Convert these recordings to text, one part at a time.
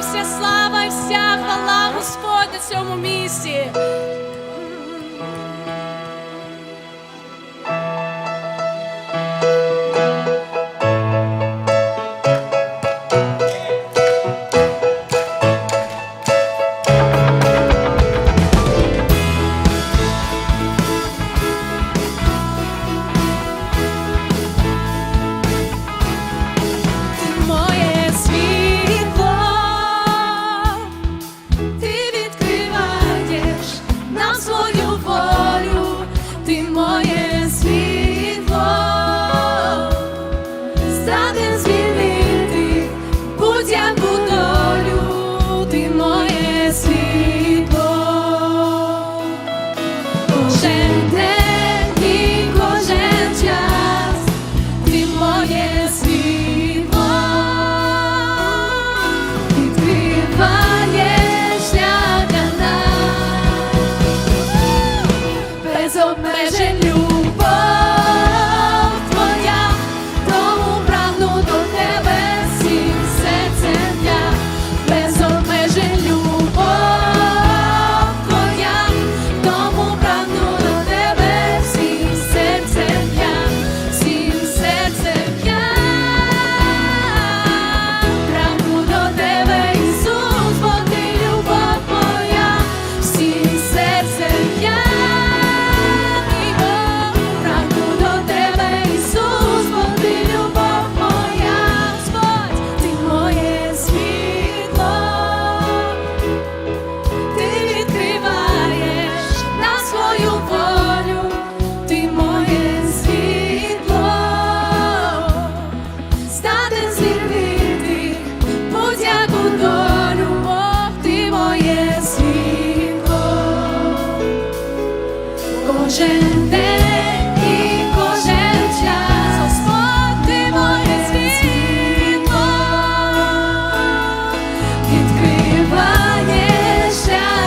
вся слава вся хвала, Господь, на цьому місці. кожен день і кожен час. Господь ти моє світло, відкриває шлях.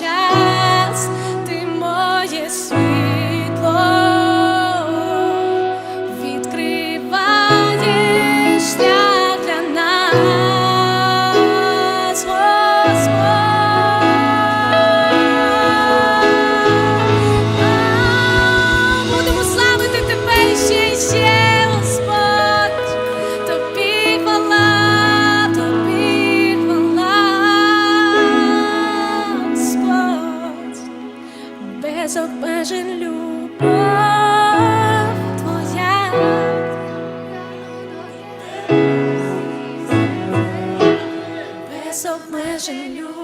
child. без обмежень любов твоя. Без обмежень любов.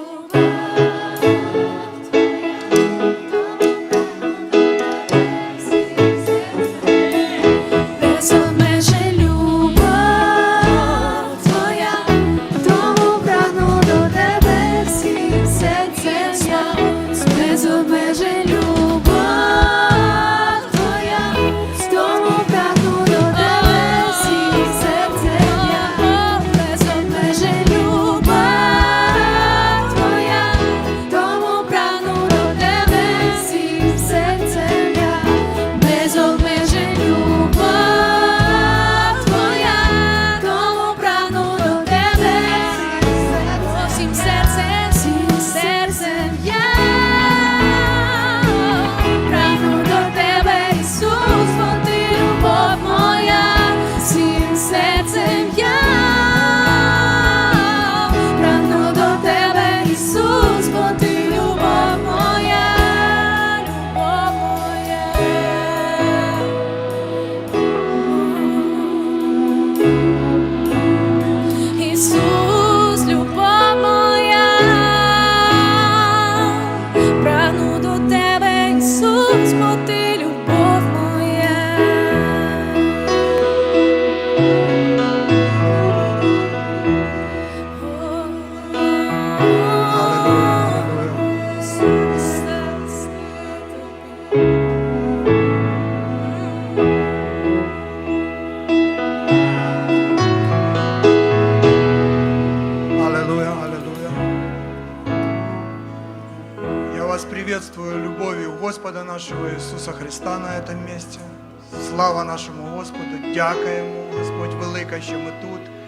приветствую любовью Господа нашего Иисуса Христа на этом месте. Слава нашому Господу, дяка йому, Господь велика, що ми тут.